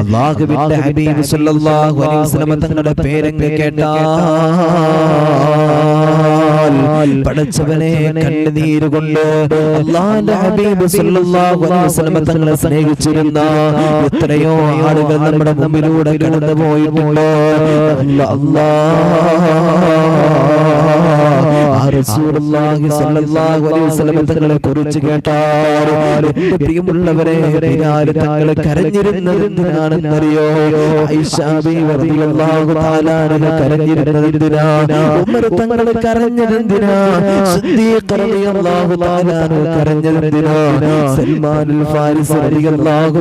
അള്ളാഹുവിന്റെ ഹബീബ് സല്ലല്ലാഹു അലൈഹി വസല്ലം തങ്ങളുടെ പേരങ്ങ് കേട്ടാൽ പടച്ചവനെ കണ്ണുനീര് കൊണ്ട് അള്ളാന്റെ ഹബീബ് സല്ലല്ലാഹു അലൈഹി വസല്ലം തങ്ങളെ സ്നേഹിച്ചിരുന്ന എത്രയോ ആളുകൾ നമ്മുടെ മുമ്പിലൂടെ കടന്നു പോയിട്ടുണ്ട് അല്ലാ. തങ്ങളെ കുറിച്ച് പ്രിയമുള്ളവരെ തങ്ങളെ കരഞ്ഞിരുന്നത് എന്തിനാണെന്നറിയോ കരഞ്ഞിരുന്നത് എന്തിനാണ് ഉമർ തങ്ങൾ കരഞ്ഞത് എന്തിനാ? സിദ്ദീഖ് റളിയല്ലാഹു തആല അൻഹു കരഞ്ഞത് എന്തിനാ? സൽമാൻ അൽ ഫാരിസ് റളിയല്ലാഹു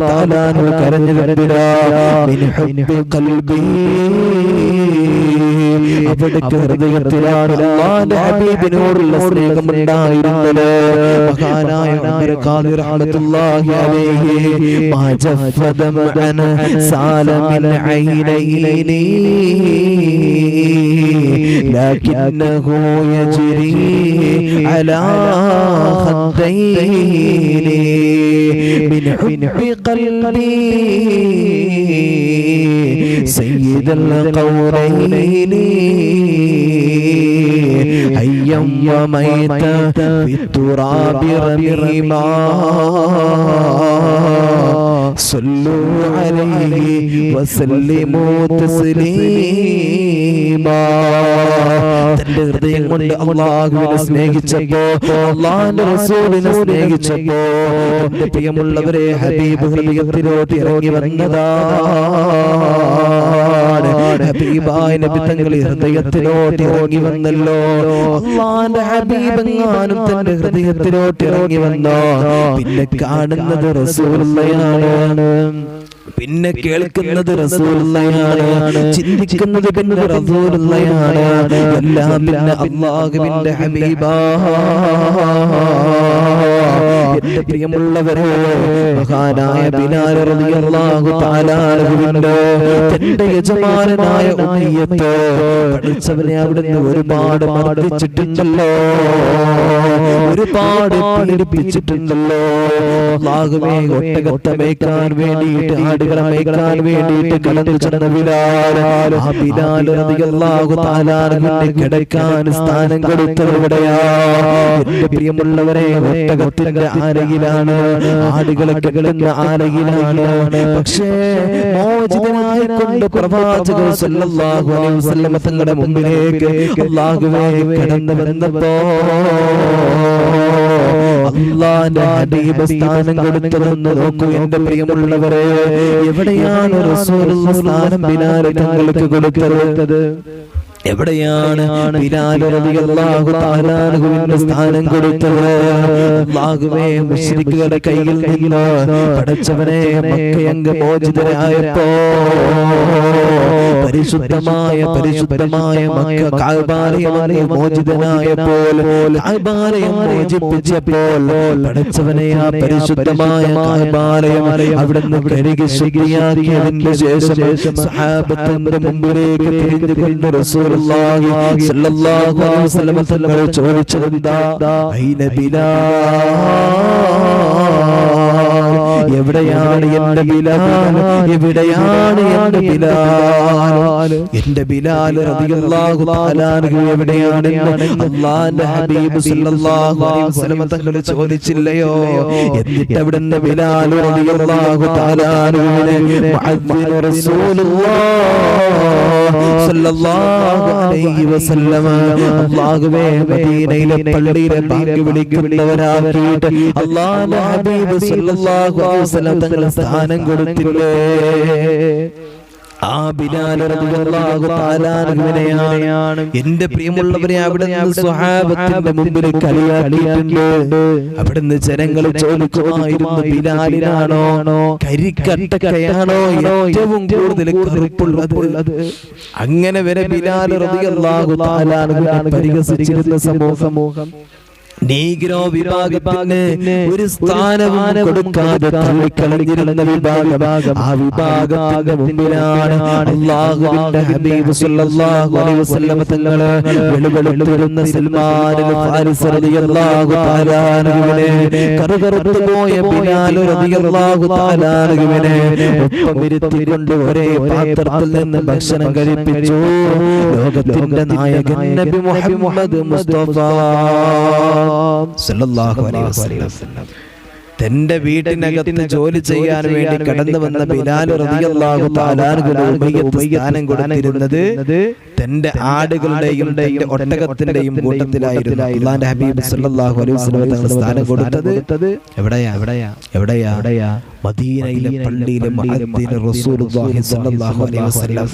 തആല അൻഹു കരഞ്ഞത് എന്തിനാ മിൻ ഹുബ്ബി ഖൽബി അവിടുത്തെ ഹൃദയത്തിലാണ് അല്ലാഹുവിന്റെ ഹബീബിനോടുള്ള സ്നേഹം ഉണ്ടായിരുന്നത് മഹാനായ ഉമർ ഖാദി റഹ്മത്തുള്ളാഹി അലൈഹി മാ ജഫ ദമഅന സാല മിൻ ഐനൈനി لكنه يجري على خدين من حب قلبي سيد القورين حيا وميتا في التراب رميما صلوا عليه وسلموا تسليما തന്റെ ഹൃദയം കൊണ്ട് അള്ളാഹുവിനെ സ്നേഹിച്ചപ്പോ അള്ളാഹിന്റെ റസൂലിനെ സ്നേഹിച്ചപ്പോ എന്റെ പ്രിയമുള്ളവരെ ഹബീബ് ഹൃദയത്തിലോട്ട് ഇറങ്ങി വന്നതാണ് ഹബീബായ നബി ഹൃദയത്തിലോട്ട് ഇറങ്ങി വന്നല്ലോ അള്ളാന്റെ ഹബീബങ്ങാനും തന്റെ ഹൃദയത്തിലോട്ട് ഇറങ്ങി വന്നോ പിന്നെ കാണുന്നത് റസൂലുള്ളയാണ്. പിന്നെ കേൾക്കുന്നത് റസൂലുള്ളയാണ്. ചിന്തിക്കുന്നത് പിന്നെ റസൂലുള്ളയാണ്. എല്ലാം പിന്നെ അള്ളാഹുവിന്റെ ഹബീബാ. എന്റെ പ്രിയമുള്ളവരെ മഹാനായ ബിലാൽ റളിയല്ലാഹു തആല അൻഹുവിന്റെ തന്റെ യജമാനനായ ഉമ്മയത്ത് പഠിച്ചവനെ അവിടുന്ന് ഒരുപാട് മർദ്ദിച്ചിട്ടുണ്ടല്ലോ. ഒരുപാട് പീഡിപ്പിച്ചിട്ടുണ്ടല്ലോ. അള്ളാഹുവേ ഒട്ടകത്തെ മേയ്ക്കാൻ വേണ്ടിയിട്ട് ആടുകളെ മേയ്ക്കാൻ വേണ്ടിയിട്ട് കടന്നു ചെന്ന ബിലാൽ ആ ബിലാൽ റളിയല്ലാഹു തആല അൻഹുവിന് കിടക്കാൻ സ്ഥാനം കൊടുത്തത് എവിടെയാ? എന്റെ പ്രിയമുള്ളവരെ ഒട്ടകത്തിന്റെ ആലയിലാണ് ആടുകളെ കിടക്കുന്ന ആരയിലാണ് പക്ഷേ മോചിതനായി കൊണ്ട് പ്രവാചകൻ സല്ലല്ലാഹു അലൈഹി വസല്ലം തങ്ങളുടെ മുമ്പിലേക്ക് അല്ലാഹുവേ കടന്നു വന്നപ്പോ അള്ളാന്റെ ഹബീബ് സ്ഥാനം കൊടുത്തതെന്ന് നോക്കൂ എന്റെ പ്രിയമുള്ളവരെ. എവിടെയാണ് സ്ഥാനം ബിലാൽ തങ്ങൾക്ക് കൊടുത്തത്? എവിടെയാണ് സ്ഥാനം കൊടുത്തത്? മുശ്രിക്കുകളുടെ കയ്യിൽ നിന്ന് പടച്ചവനെ മക്കയങ്ക് മോചിതരായപ്പോ. പരിശുദ്ധമായ പരിശുദ്ധമായ മക്ക കഅബാലയം മോചിതനായപ്പോൾ. കാൽബാലയം മോചിപ്പിച്ചപ്പോൾ. പടച്ചവനെ ആ പരിശുദ്ധമായ അവിടുന്ന് കഴുകി ശുദ്ധിയാക്കിയതിന് ശേഷം സഹാബത്തിന്റെ മുമ്പിലേക്ക് തിരിഞ്ഞുകൊണ്ട് റസൂലുള്ളാഹി സ്വല്ലല്ലാഹു അലൈഹി വസല്ലം തങ്ങൾ ചോദിച്ചതെന്താ ഐന എവിടെയാണ് എന്റെ ബിലാൽ എവിടെയാണ് എന്റെ ബിലാൽ? എന്റെ ബിലാൽ റളിയല്ലാഹു തആല എവിടെയാണ് അല്ലാഹുവിന്റെ ഹബീബ് സല്ലല്ലാഹു അലൈഹി വസല്ലം തങ്ങളെ ചോദിച്ചില്ലയോ? എന്നിട്ട് അവിടുന്ന് ബിലാൽ റളിയല്ലാഹു തആല അൻഹുവിനെ മുഅദ്ദിൻ റസൂലുള്ളാഹ് സല്ലല്ലാഹു അലൈഹി വസല്ലം അല്ലാഹുവേ മദീനയിലെ പള്ളിയിലെ ബാങ്ക് വിളിക്കുന്നവരാക്കിയിട്ട് അല്ലാഹുവിന്റെ ഹബീബ് സല്ലല്ലാഹു അലൈഹി വസല്ലം തങ്ങൾ സ്ഥാനം കൊടുത്തില്ലേ? ആ ബിലാൽ റളിയല്ലാഹു എന്റെ പ്രിയമുള്ളവരെ അവിടെ സ്വഹാബത്തിന്റെ മുമ്പിൽ കളിയാക്കിയിട്ടുണ്ട്. അവിടുന്ന് ജനങ്ങൾ ചോദിക്കുമായിരുന്നു ബിലാലിനാണോ? കരിക്കട്ടക്കയാണോ ഏറ്റവും കൂടുതൽ കറുപ്പുള്ളത്. അങ്ങനെ വരെ ബിലാൽ റളിയല്ലാഹു തആല അൻഹുവിനെ പരിഹസിച്ചിരുന്ന സമൂഹം നീഗ്രോ വിഭാഗത്തിന് ഒരു സ്ഥാനവും കൊടുക്കാതെ തള്ളിക്കളഞ്ഞിരുന്ന വിഭാഗം. ആ വിഭാഗത്തിന്റെ മുമ്പിലാണ് അള്ളാഹുവിന്റെ ഹബീബ് സല്ലല്ലാഹു അലൈഹി വസല്ലം തങ്ങളെ വെളുവെളുത്തിരുന്ന സൽമാൻ ഫാരിസ് റളിയല്ലാഹു തആല അൻഹുവിനെ കറുകറുത്തു പോയ ബിലാൽ റളിയല്ലാഹു തആല അൻഹുവിനെ ഒപ്പം ഇരുത്തിക്കൊണ്ട് ഒരേ പാത്രത്തിൽ നിന്ന് ഭക്ഷണം കഴിപ്പിച്ചു. ലോകത്തിന്റെ നായകൻ നബി മുഹമ്മദ് മുസ്തഫ. സല്ലല്ലാഹു അലൈഹി വസല്ലം. തന്റെ വീട്ടിനകത്ത് ജോലി ചെയ്യാൻ വേണ്ടി കടന്നു വന്ന ബിലാൽ റളിയല്ലാഹു തആല അൻഹുവിന് ഉമയ്യത്ത് സ്ഥാനം കൊടുത്തിരുന്നത് തന്റെ ആടുകളുടെയും തന്റെ ഒട്ടകത്തിന്റെയും കൂട്ടത്തിലായിരുന്നു അള്ളാന്റെ ഹബീബ് സല്ലല്ലാഹു അലൈഹി വസല്ലം തങ്ങൾ സ്ഥാനം കൊടുത്തത് എവിടെയാ? എവിടെയാ? എവിടെയാ? എവിടെയാ? മദീനയിലെ പള്ളിയിലെ മുഅദ്ദിൻ റസൂലുള്ളാഹി സല്ലല്ലാഹു അലൈഹി വസല്ലം.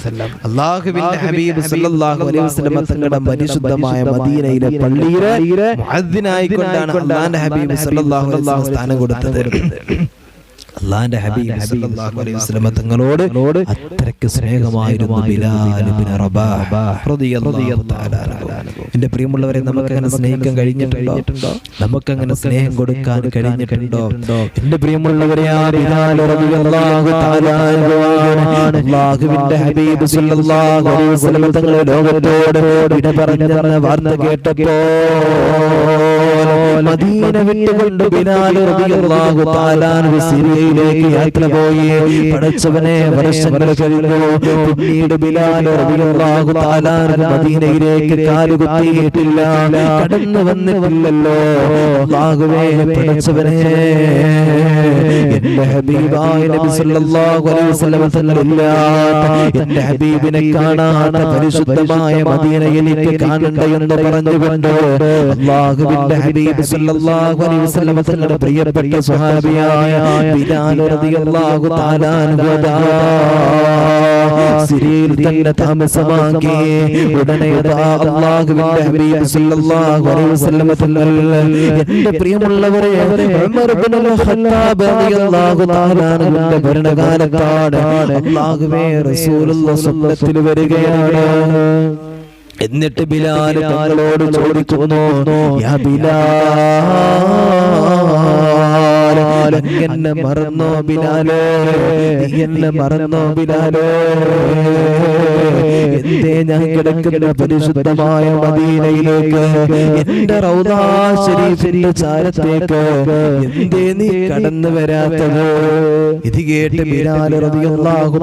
അല്ലാഹുവിന്റെ ഹബീബ് സല്ലല്ലാഹു അലൈഹി വസല്ലം തങ്ങളുടെ പരിശുദ്ധമായ മദീനയിലെ പള്ളിയിലെ ഹബീബ് സല്ലല്ലാഹു അലൈഹി വസല്ലം സ്ഥാനം കൊടുത്തത്. അള്ളാന്റെ ഹബീബ് സല്ലല്ലാഹു അലൈഹി വസല്ലം തങ്ങളോട് അത്രയ്ക്ക് സ്നേഹമായിരുന്നു ബിലാൽ റബാഹ് റളിയല്ലാഹു തആല പ്രിയമുള്ളവരെ നമുക്ക് അങ്ങനെ സ്നേഹിക്കാൻ കഴിഞ്ഞിട്ടുണ്ടോ? നമുക്ക് അങ്ങനെ സ്നേഹം കൊടുക്കാൻ കഴിഞ്ഞിട്ടുണ്ടോ? എന്റെ പ്രിയമുള്ളവരെ ആ ബിലാൽ റളിയല്ലാഹു തആല ഹബീബ് സല്ലല്ലാഹു അലൈഹി വസല്ലം തങ്ങളെ ലോകത്തോട് വിട പറഞ്ഞ വാർത്ത കേട്ടപ്പോൾ മദീന വിട്ടുകൊണ്ട് ബിലാൽ റളിയല്ലാഹു തആല സിറിയയിലേക്ക് യാത്ര പോയി. പടച്ചവനെ വർഷങ്ങൾ കഴിഞ്ഞു പിന്നീട് ബിലാൽ റളിയല്ലാഹു തആല മദീനയിലേക്ക് കാലുകുത്തിയിട്ടില്ല കടന്നു വന്നിട്ടില്ലല്ലോ. അല്ലാഹുവേ എന്റെ ഹബീബായ നബി സല്ലല്ലാഹു അലൈഹി വസല്ലം എന്റെ ഹബീബിനെ കാണാത്ത പരിശുദ്ധമായ മദീനയിലേക്ക് കാണണ്ട എന്ന് പറഞ്ഞുകൊണ്ട് അള്ളാഹുവിന്റെ ഹബീബ് സല്ലല്ലാഹു അലൈഹി തങ്ങളുടെ പ്രിയപ്പെട്ട സ്വഹാബിയായ ബിലാൽ റളിയല്ലാഹു തആല ഹബീബ് സല്ലല്ലാഹു അലൈഹി പ്രിയമുള്ളവരെ ഉമർ ഖത്താബ് റളിയല്ലാഹു ഭരണകാലത്താണ്. അള്ളാഹുവേ റസൂലുള്ള സ്വപ്നത്തിൽ വരികയാണ്. എന്നിട്ട് ബിലാൽ തങ്ങളോട് ചോദിക്കുന്നു യാ ബിലാൽ എന്നെ മറന്നോ ബിലാലേ. എന്നെ മറന്നോ ബിലാലേ. എന്തേ ഞാൻ കിടക്കുന്ന പരിശുദ്ധമായ മദീനയിലേക്ക്? എന്റെ റൗദാ ശരീഫിന്റെ ചാരത്തേക്ക്? എന്തേ നീ കടന്നു വരാത്തത്? ഇത് കേട്ട് ബിലാൽ റളിയല്ലാഹു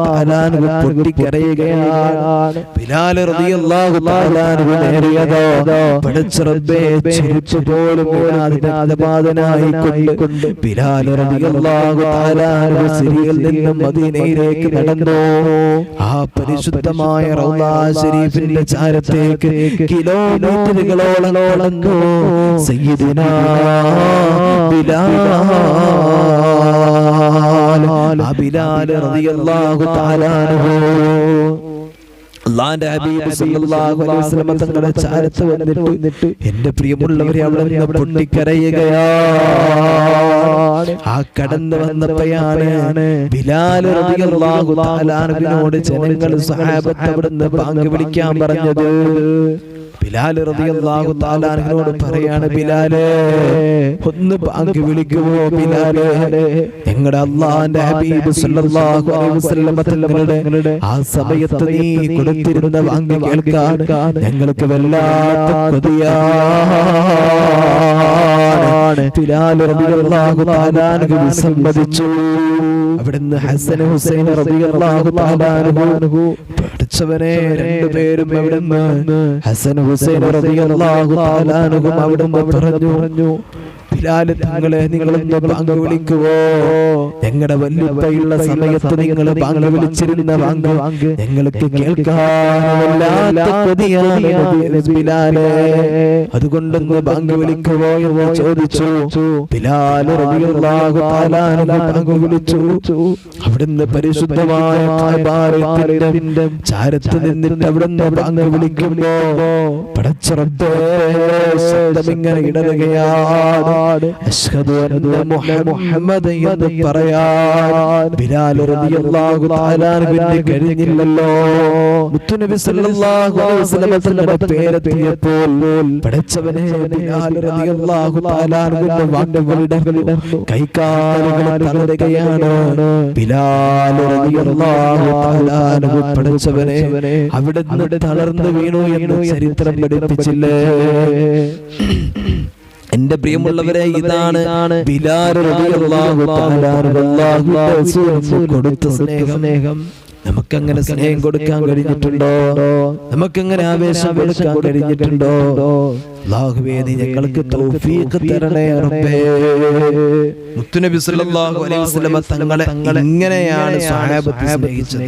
പൊട്ടിക്കരയുകയാണ്. ബിലാൽ റളിയല്ലാഹു നേരിയതോ റബ്ബേ പോലും കൊണ്ട് ബിലാൽ നിന്നും മദീനയിലേക്ക് നടന്നു ആ പരിശുദ്ധമായ ശരീഫിന്റെ ചാരത്തേക്ക് കിലോമീറ്ററുകളോളം നടന്നു സയ്യിദിനാ ബിലാൽ റളിയല്ലാഹു തആല അൻഹു. അള്ളാന്റെ ഹബീബ് സല്ലല്ലാഹു അലൈഹി വസല്ലം ചാരത്ത് വന്നിട്ട്. എന്റെ പ്രിയമുള്ളവരെ അവിടെ നിന്ന് പൊട്ടിക്കരയുകയാണ് ആ കടന്നു വന്നപ്പോഴാണ് ബിലാൽ റളിയല്ലാഹു തആല അൻഹുവിനോട് ജനങ്ങൾ സഹാബത്ത് അവിടുന്ന് പാങ്ക് വിളിക്കാൻ പറഞ്ഞത് ബിലാൽ റളിയല്ലാഹു തആല അൻഹുവിനോട് പറയാണ് ബിലാലെ ഒന്ന് ബാങ്ക് വിളിക്കുമോ ബിലാലെ? ഞങ്ങളുടെ അള്ളാന്റെ ഹബീബ് സല്ലല്ലാഹു അലൈഹി വസല്ലം തങ്ങളുടെ ആ സമയത്ത് നീ കൊടുത്തിരുന്ന വാങ്ങി കേൾക്കാൻ ഞങ്ങൾക്ക് വല്ലാത്ത കൊതിയാണ്. ബിലാൽ റളിയല്ലാഹു തആല അൻഹു വിസമ്മതിച്ചു അവിടുന്ന് ഹസൻ ഹുസൈൻ റളിയല്ലാഹു തആല പഠിച്ചവനെ രണ്ടുപേരും അവിടുന്ന് ഹസൻ ഹുസൈൻ പറഞ്ഞു. ബിലാൽ നിങ്ങളെ നിങ്ങളൊന്ന് ബാങ്ക് വിളിക്കുവോ? ഞങ്ങളുടെ വല്ലുപ്പയുള്ള സമയത്ത് നിങ്ങൾ ബാങ്ക് വിളിച്ചിരുന്ന ബാങ്ക് ഞങ്ങൾക്ക് കേൾക്കാനില്ലാത്ത അതുകൊണ്ട് ബാങ്ക് വിളിക്കുവോ എന്ന് ചോദിച്ചു. ബിലാൽ ബാങ്ക് വിളിച്ചു. അവിടുന്ന് പരിശുദ്ധമായ ചാരത്ത് നിന്നിട്ട് അവിടുന്ന് ബാങ്ക് വിളിക്കുമ്പോ പടച്ചറബ്ബേ ശബ്ദം ഇങ്ങനെ ഇടറുകയാണ് മുഹമ്മദ് എന്ന് പറയാൻ ബിലാൽ റളിയല്ലാഹു തആല കഴിഞ്ഞില്ലല്ലോ. മുത്തുനബി സല്ലല്ലാഹു അലൈഹി വസല്ലം തങ്ങളുടെ പേരെത്തിയപ്പോൾ പഠിച്ചവനെ ബിലാൽ റളിയല്ലാഹു തആല അൻഹുവിന്റെ വാക്കുകളുടെ കൈകാലുകൾ തളരുകയാണ് ബിലാൽ റളിയല്ലാഹു തആല പടച്ചവനെ അവിടെ തളർന്നു വീണു എന്ന് ചരിത്രം പഠിപ്പിച്ചില്ലേ? എന്റെ പ്രിയമുള്ളവരെ ഇതാണ് കൊടുത്ത സ്നേഹം. നമുക്കങ്ങനെ സ്നേഹം കൊടുക്കാൻ കഴിഞ്ഞിട്ടുണ്ടോ? നമുക്കങ്ങനെ ആവേശം കൊടുക്കാൻ കഴിഞ്ഞിട്ടുണ്ടോ? അല്ലാഹുവേ നീ ഞങ്ങൾക്ക് തൗഫീഖ് തരണേ റബ്ബേ. മുത്തുനബി സല്ലല്ലാഹു അലൈഹി തങ്ങളെ ഇങ്ങനെയാണ് സഹാബത്ത് സ്നേഹിച്ചത്.